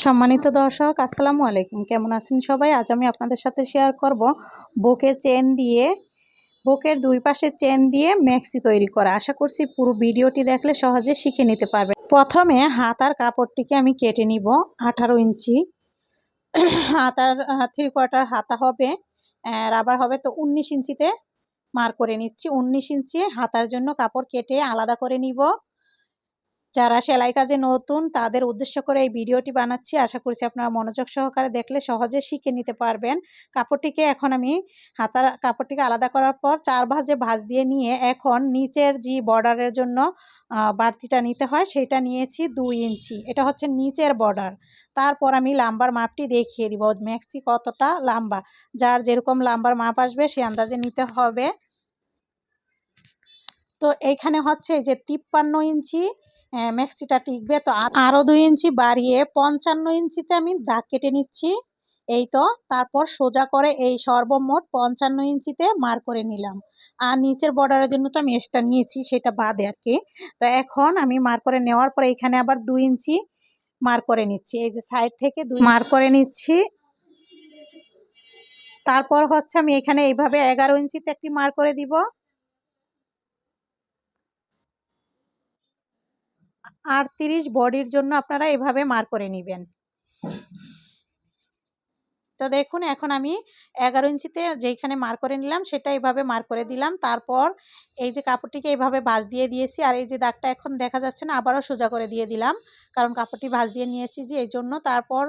সম্মানিত দর্শক, আসসালামু আলাইকুম। কেমন আছেন সবাই? আজ আমি আপনাদের সাথে শেয়ার করব বুকের চেন দিয়ে, বুকের দুই পাশে চেন দিয়ে ম্যাক্সি তৈরি করা। আশা করছি পুরো ভিডিওটি দেখলে সহজে শিখে নিতে পারবে প্রথমে হাতার কাপড়টিকে আমি কেটে নিব আঠারো ইঞ্চি। হাতার থ্রি কোয়ার্টার হাতা হবে রাবার হবে তো উনিশ ইঞ্চিতে মার করে নিচ্ছি। উনিশ ইঞ্চি হাতার জন্য কাপড় কেটে আলাদা করে নিব। যারা সেলাই কাজে নতুন, তাদের উদ্দেশ্য করে এই ভিডিওটি বানাচ্ছি। আশা করছি আপনারা মনোযোগ সহকারে দেখলে সহজে শিখে নিতে পারবেন। কাপড়টিকে এখন আমি হাতার, কাপড়টিকে আলাদা করার পর চার ভাজে ভাজ দিয়ে নিয়ে এখন নিচের যে বর্ডারের জন্য বাড়তিটা নিতে হয়, সেটা নিয়েছি দুই ইঞ্চি। এটা হচ্ছে নিচের বর্ডার তারপর আমি লাম্বার মাপটি দেখিয়ে দিব। ম্যাক্সি কতটা লাম্বা? যার যেরকম লাম্বার মাপ আসবে, সে আন্দাজে নিতে হবে। তো এইখানে হচ্ছে যে তিপ্পান্ন ইঞ্চি ম্যাক্সিটা টিকবে। তো আরও দুই ইঞ্চি বাড়িয়ে পঞ্চান্ন ইঞ্চিতে আমি দাগ কেটে নিচ্ছি। এই তো তারপর সোজা করে এই সর্বমোট পঞ্চান্ন ইঞ্চিতে মার করে নিলাম। আর নিচের বর্ডারের জন্য তো আমি এক্সট্রা নিয়েছি সেটা বাদে আর কি। তো এখন আমি মার করে নেওয়ার পরে এখানে আবার দুই ইঞ্চি মার করে নিচ্ছি। এই যে সাইড থেকে দুই মার করে নিচ্ছি। তারপর হচ্ছে আমি এখানে এইভাবে এগারো ইঞ্চিতে একটি মার করে দিব। আটত্রিশ বডির জন্য আপনারা এভাবে মার করে নেবেন। তো দেখুন, এখন আমি এগারো ইঞ্চিতে যেইখানে মার করে নিলাম, সেটা এইভাবে মার করে দিলাম। তারপর এই যে কাপড়টিকে এইভাবে ভাজ দিয়ে দিয়েছি, আর এই যে দাগটা এখন দেখা যাচ্ছে না, আবারও সোজা করে দিয়ে দিলাম। কারণ কাপড়টি ভাজ দিয়ে নিয়েছি যে এই জন্য। তারপর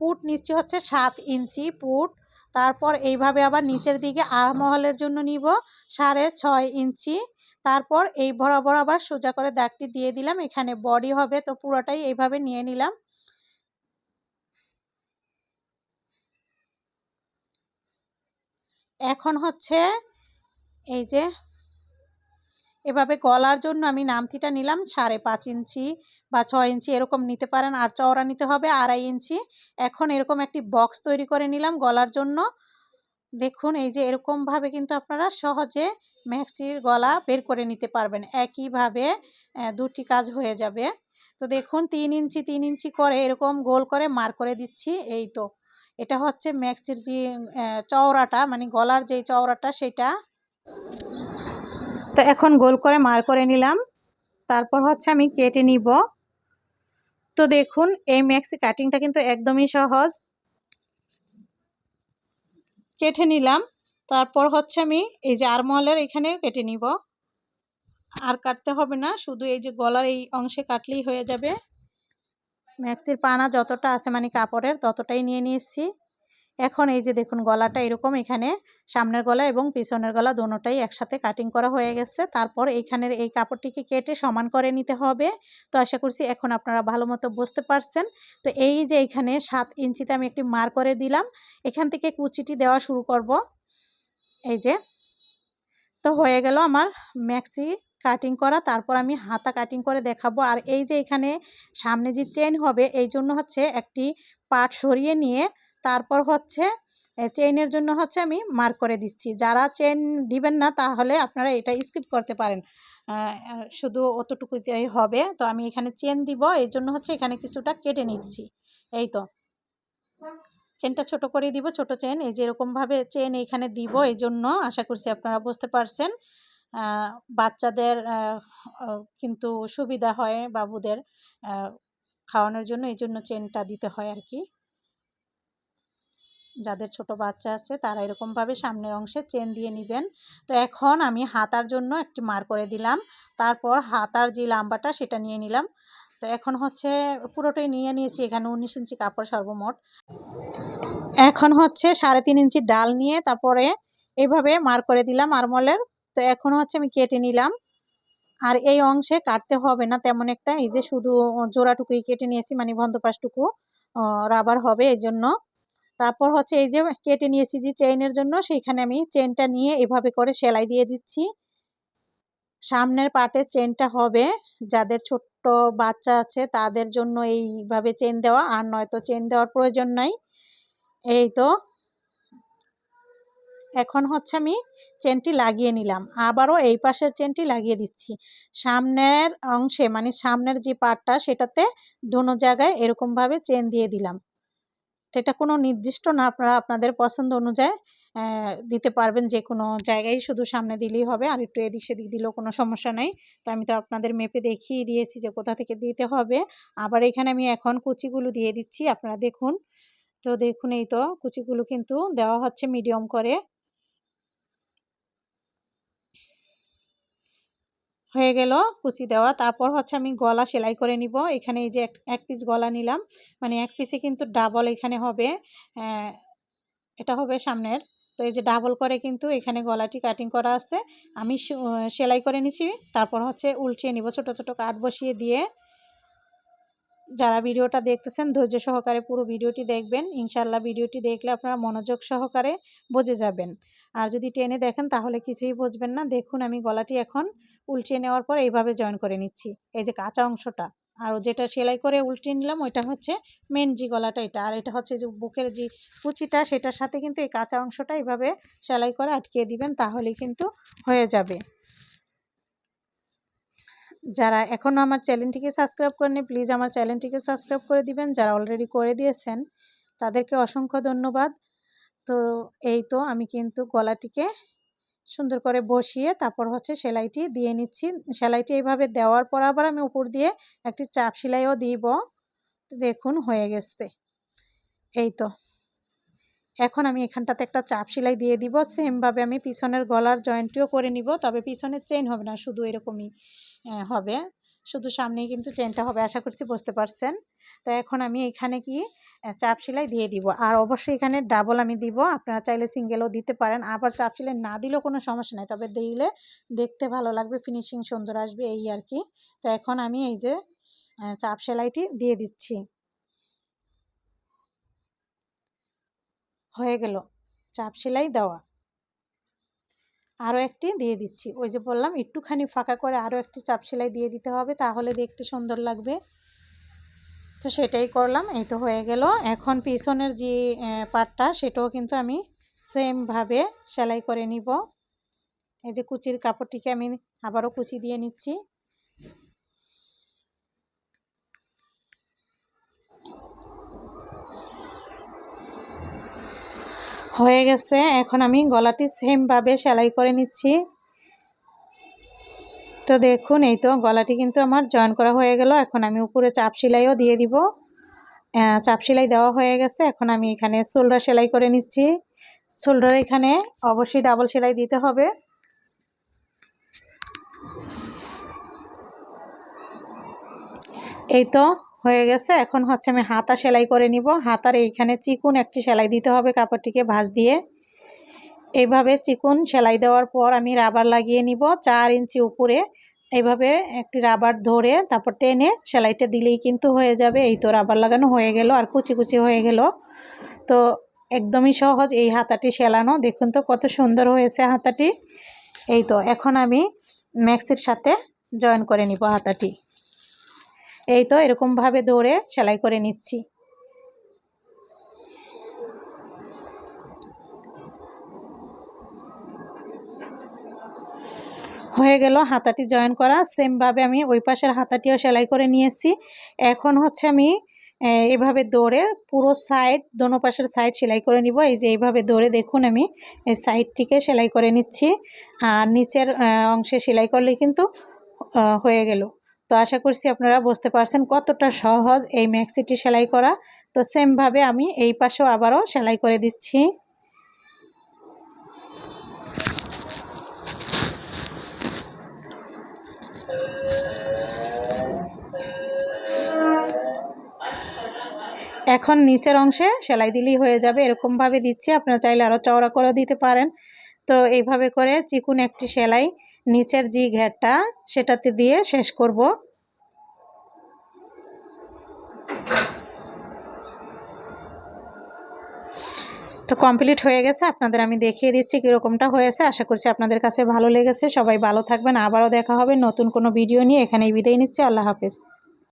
পুট নিচ্ছি হচ্ছে সাত ইঞ্চি পুট। তারপর এইভাবে আবার নিচের দিকে আহমহলের জন্য নিব সাড়ে ছয় ইঞ্চি। তারপর এই বরাবর আবার সোজা করে দাগটি দিয়ে দিলাম, এখানে বডি হবে তো পুরোটাই এইভাবে নিয়ে নিলাম। এখন হচ্ছে এই যে এভাবে গলার জন্য আমি নামথিটা নিলাম, সাড়ে পাঁচ ইঞ্চি বা ছয় ইঞ্চি এরকম নিতে পারেন, আর চওড়া নিতে হবে আড়াই ইঞ্চি। এখন এরকম একটি বক্স তৈরি করে নিলাম গলার জন্য। দেখুন, এই যে এরকমভাবে কিন্তু আপনারা সহজে ম্যাক্সির গলা বের করে নিতে পারবেন। একইভাবে দুটি কাজ হয়ে যাবে। তো দেখুন, তিন ইঞ্চি তিন ইঞ্চি করে এরকম গোল করে মার করে দিচ্ছি, এই তো। এটা হচ্ছে ম্যাক্সির যে চওড়াটা মানে গলার যে চওড়াটা, সেটা তো এখন গোল করে মার করে নিলাম। তারপর হচ্ছে আমি কেটে নিব। তো দেখুন, এই ম্যাক্সি কাটিংটা কিন্তু একদমই সহজ। কেটে নিলাম। তারপর হচ্ছে আমি এই যে আরমহলের এখানে কেটে নিব। আর কাটতে হবে না, শুধু এই যে গলার এই অংশে কাটলেই হয়ে যাবে। ম্যাক্সির পানা যতটা আছে মানে কাপড়ের, ততটাই নিয়ে নিয়েছি। এখন এই যে দেখুন গলাটা এরকম, এখানে সামনের গলা এবং পিছনের গলা দোনোটাই একসাথে কাটিং করা হয়ে গেছে। তারপর এইখানের এই কাপড়টিকে কেটে সমান করে নিতে হবে। তো আশা করছি এখন আপনারা ভালো মতো বুঝতে পারছেন। তো এই যে এখানে সাত ইঞ্চিতে আমি একটি মার করে দিলাম। এখান থেকে কুচিটি দেওয়া শুরু করব। এই যে। তো হয়ে গেল আমার ম্যাক্সি কাটিং করা। তারপর আমি হাতা কাটিং করে দেখাবো। আর এই যে এখানে সামনে যে চেন হবে, এই জন্য হচ্ছে একটি পাট সরিয়ে নিয়ে তারপর হচ্ছে চেইনের জন্য হচ্ছে আমি মার্ক করে দিচ্ছি। যারা চেন দিবেন না, তাহলে আপনারা এটা স্কিপ করতে পারেন। শুধু অতটুকুতেই হবে। তো আমি এখানে চেন দিব, এই জন্য হচ্ছে এখানে কিছুটা কেটে নিচ্ছি। এই তো। চেনটা ছোট করে দিব, ছোট চেন এই যে এরকমভাবে চেন এখানে দিব, এই জন্য আশা করছি আপনারা বুঝতে পারছেন। বাচ্চাদের কিন্তু সুবিধা হয় বাবুদের খাওয়ানোর জন্য, এই জন্য চেনটা দিতে হয় আর কি। যাদের ছোট বাচ্চা আছে, তারা এরকমভাবে সামনের অংশে চেন দিয়ে নেবেন। তো এখন আমি হাতার জন্য একটি মার করে দিলাম। তারপর হাতার যে লাম্বাটা, সেটা নিয়ে নিলাম। তো এখন হচ্ছে পুরোটাই নিয়ে নিয়েছি এখানে উনিশ ইঞ্চি কাপড় সর্বমোট। এখন হচ্ছে সাড়ে তিন ইঞ্চি ডাল নিয়ে তারপরে এভাবে মার করে দিলাম আরমলের। তো এখন হচ্ছে আমি কেটে নিলাম। আর এই অংশে কাটতে হবে না তেমন একটা, এই যে শুধু জোড়াটুকুই কেটে নিয়েছি মানে বন্ধপাশটুকু রাবার হবে এই জন্য তারপর হচ্ছে এই যে কেটে নিয়েছি যে চেইনের জন্য, সেইখানে আমি চেনটা নিয়ে এভাবে করে সেলাই দিয়ে দিচ্ছি। সামনের পাটে চেনটা হবে, যাদের ছোট্ট বাচ্চা আছে তাদের জন্য এইভাবে চেন দেওয়া, আর নয়তো চেন দেওয়ার প্রয়োজন নাই। এই তো। এখন হচ্ছে আমি চেনটি লাগিয়ে নিলাম। আবারও এই পাশের চেনটি লাগিয়ে দিচ্ছি। সামনের অংশে মানে সামনের যে পার্টটা সেটাতে দুনো জায়গায় এরকমভাবে চেন দিয়ে দিলাম। এটা কোনো নির্দিষ্ট না, আপনারা আপনাদের পছন্দ অনুযায়ী দিতে পারবেন যে কোনো জায়গায়। শুধু সামনে দিলেই হবে, আর একটু এদিক সেদিক দিলেও কোনো সমস্যা নেই। তো আমি তো আপনাদের মেপে দেখিয়ে দিয়েছি যে কোথা থেকে দিতে হবে। আবার এখানে আমি এখন কুচিগুলো দিয়ে দিচ্ছি, আপনারা দেখুন। তো দেখুন এই তো, কুচিগুলো কিন্তু দেওয়া হচ্ছে মিডিয়াম করে। হয়ে গেল কুচি দেওয়া। তারপর হচ্ছে আমি গলা সেলাই করে নিব। এখানে এই যে এক পিস গলা নিলাম। মানে এক পিসে কিন্তু ডাবল এখানে হবে। এটা হবে সামনের। তো এই যে ডাবল করে কিন্তু এখানে গলাটি কাটিং করা আসতে আমি সেলাই করে নিছি। তারপর হচ্ছে উল্টিয়ে নিব ছোট ছোট কাঠ বসিয়ে দিয়ে। যারা ভিডিওটা দেখতেছেন, ধৈর্য সহকারে পুরো ভিডিওটি দেখবেন। ইনশাল্লাহ ভিডিওটি দেখলে আপনারা মনোযোগ সহকারে বুঝে যাবেন। আর যদি টেনে দেখেন, তাহলে কিছুই বুঝবেন না। দেখুন, আমি গলাটি এখন উল্টিয়ে নেওয়ার পর এইভাবে জয়েন করে নিচ্ছি। এই যে কাঁচা অংশটা, আর যেটা সেলাই করে উল্টে নিলাম, ওইটা হচ্ছে মেন জি গলাটা এটা। আর এটা হচ্ছে যে বুকের যে কুচিটা, সেটার সাথে কিন্তু এই কাঁচা অংশটা এইভাবে সেলাই করে আটকিয়ে দিবেন, তাহলেই কিন্তু হয়ে যাবে। যারা এখনও আমার চ্যানেলটিকে সাবস্ক্রাইব করেনি প্লিজ আমার চ্যানেলটিকে সাবস্ক্রাইব করে দিবেন। যারা অলরেডি করে দিয়েছেন, তাদেরকে অসংখ্য ধন্যবাদ। তো এই তো আমি কিন্তু গলাটিকে সুন্দর করে বসিয়ে তারপর হচ্ছে সেলাইটি দিয়ে নিচ্ছি। সেলাইটি এইভাবে দেওয়ার পর আবার আমি উপর দিয়ে একটি চাপ সেলাইও দিব। দেখুন হয়ে গেছে। এই তো। এখন আমি এখানটাতে একটা চাপ সেলাই দিয়ে দিব। সেমভাবে আমি পিছনের গলার জয়েন্টটিও করে নিব, তবে পিছনের চেইন হবে না, শুধু এরকমই হবে। শুধু সামনেই কিন্তু চেনটা হবে, আশা করছি বুঝতে পারছেন? তো এখন আমি এখানে কি চাপ সেলাই দিয়ে দিব। আর অবশ্যই এখানে ডাবল আমি দিব, আপনারা চাইলে সিঙ্গেলও দিতে পারেন। আবার চাপ সেলাই না দিলেও কোনো সমস্যা নেই, তবে দিলে দেখতে ভালো লাগবে ফিনিশিং সুন্দর আসবে, এই আর কি। তো এখন আমি এই যে চাপ সেলাইটি দিয়ে দিচ্ছি। হয়ে গেল। চাপ সেলাই দেওয়া। আরও একটি দিয়ে দিচ্ছি। ওই যে বললাম, একটুখানি ফাঁকা করে আরও একটি চাপ সেলাই দিয়ে দিতে হবে, তাহলে দেখতে সুন্দর লাগবে। তো সেটাই করলাম, এই তো হয়ে গেল। এখন পিছনের যে পাটটা, সেটাও কিন্তু আমি সেমভাবে সেলাই করে নিব। এই যে কুচির কাপড়টিকে আমি আবারও কুচি দিয়ে নিচ্ছি। হয়ে গেছে। এখন আমি গলাটি সেমভাবে সেলাই করে নিচ্ছি। তো দেখুন, এই তো গলাটি কিন্তু আমার জয়েন করা হয়ে গেল। এখন আমি উপরে চাপ সেলাইও দিয়ে দিব। চাপ সেলাই দেওয়া হয়ে গেছে। এখন আমি এখানে শোল্ডার সেলাই করে নিচ্ছি। শোল্ডার এখানে অবশ্যই ডাবল সেলাই দিতে হবে। এই তো হয়ে গেছে। এখন হচ্ছে আমি হাতা সেলাই করে নিব। হাতার এইখানে চিকুন একটি সেলাই দিতে হবে কাপড়টিকে ভাঁজ দিয়ে। এইভাবে চিকুন সেলাই দেওয়ার পর আমি রাবার লাগিয়ে নিব চার ইঞ্চি উপরে। এইভাবে একটি রাবার ধরে তারপর টেনে সেলাইটা দিলেই কিন্তু হয়ে যাবে। এই তো রাবার লাগানো হয়ে গেল আর কুচি কুচি হয়ে গেল। তো একদমই সহজ এই হাতাটি সেলানো। দেখুন তো কত সুন্দর হয়েছে হাতাটি। এই তো এখন আমি ম্যাক্সির সাথে জয়েন করে নিব হাতাটি। এই তো এরকমভাবে দৌড়ে সেলাই করে নিচ্ছি। হয়ে গেল হাতাটি জয়েন করা। সেমভাবে আমি ওই পাশের হাতাটিও সেলাই করে নিয়েছি এখন হচ্ছে আমি এভাবে দৌড়ে পুরো সাইড দোনো পাশের সাইড সেলাই করে নিব। এই যে এইভাবে দৌড়ে দেখুন আমি, এই সাইডটিকে সেলাই করে নিচ্ছি। আর নিচের অংশে সেলাই করলে কিন্তু হয়ে গেল। তো আশা করছি আপনারা বুঝতে পারছেন কতটা সহজ এই ম্যাক্সিটি সেলাই করা। তো সেমভাবে আমি এই পাশেও আবারও সেলাই করে দিচ্ছি। এখন নিচের অংশে সেলাই দিলেই হয়ে যাবে। এরকমভাবে দিচ্ছি, আপনারা চাইলে আরও চওড়া করে দিতে পারেন। তো এইভাবে করে চিকুন একটি সেলাই নিচের যে ঘেরটা, সেটাতে দিয়ে শেষ করব। তো কমপ্লিট হয়ে গেছে, আপনাদের আমি দেখিয়ে দিচ্ছি কীরকমটা হয়েছে। আশা করছি আপনাদের কাছে ভালো লেগেছে। সবাই ভালো থাকবেন। আবারও দেখা হবে নতুন কোনো ভিডিও নিয়ে। এখানেই বিদায় নিচ্ছি। আল্লাহ হাফেজ।